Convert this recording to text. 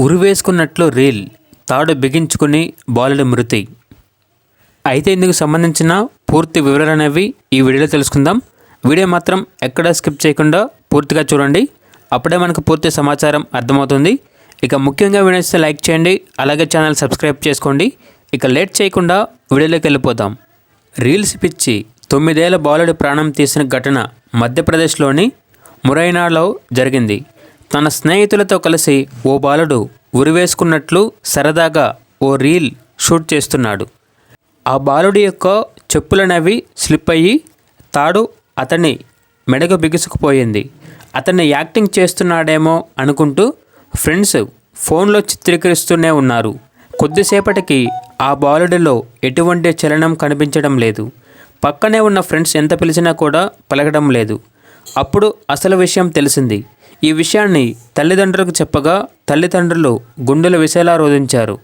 ఉరివేసుకున్నట్లు reel తాడు బిగించుకుని బాలుడి మృతి. అయితే ఇందుకు సంబంధించిన పూర్తి వివరాలు అనేవి ఈ వీడియోలో తెలుసుకుందాం. వీడియో మాత్రం ఎక్కడ స్కిప్ చేయకుండా పూర్తిగా చూడండి. అప్పుడే మనకు పూర్తి సమాచారం అర్థమవుతుంది. ఇక ముఖ్యంగా వీడియోస్తే లైక్ చేయండి అలాగే ఛానల్ సబ్స్క్రైబ్ చేసుకోండి. ఇక లేట్ చేయకుండా వీడియోలోకి వెళ్ళిపోతాం రీల్స్ పిచ్చి తొమ్మిదేళ్ళ బాలుడి ప్రాణం తీసిన ఘటన మధ్యప్రదేశ్లోని మురైనాలో జరిగింది. తన స్నేహితులతో కలిసి ఓ బాలుడు ఉరివేసుకున్నట్లు సరదాగా ఓ రీల్ షూట్ చేస్తున్నాడు. ఆ బాలుడి యొక్క చెప్పులనవి స్లిప్ అయ్యి తాడు అతని మెడకు బిగుసుకుపోయింది. అతన్ని యాక్టింగ్ చేస్తున్నాడేమో అనుకుంటూ ఫ్రెండ్స్ ఫోన్లో చిత్రీకరిస్తూనే ఉన్నారు. కొద్దిసేపటికి ఆ బాలుడిలో ఎటువంటి చలనం కనిపించడం లేదు. పక్కనే ఉన్న ఫ్రెండ్స్ ఎంత పిలిచినా కూడా పలకడం లేదు. అప్పుడు అసలు విషయం తెలిసింది. ఈ విషయాన్ని తల్లిదండ్రులకు చెప్పగా తల్లిదండ్రులు గుండెల విసేలా రోధించారు.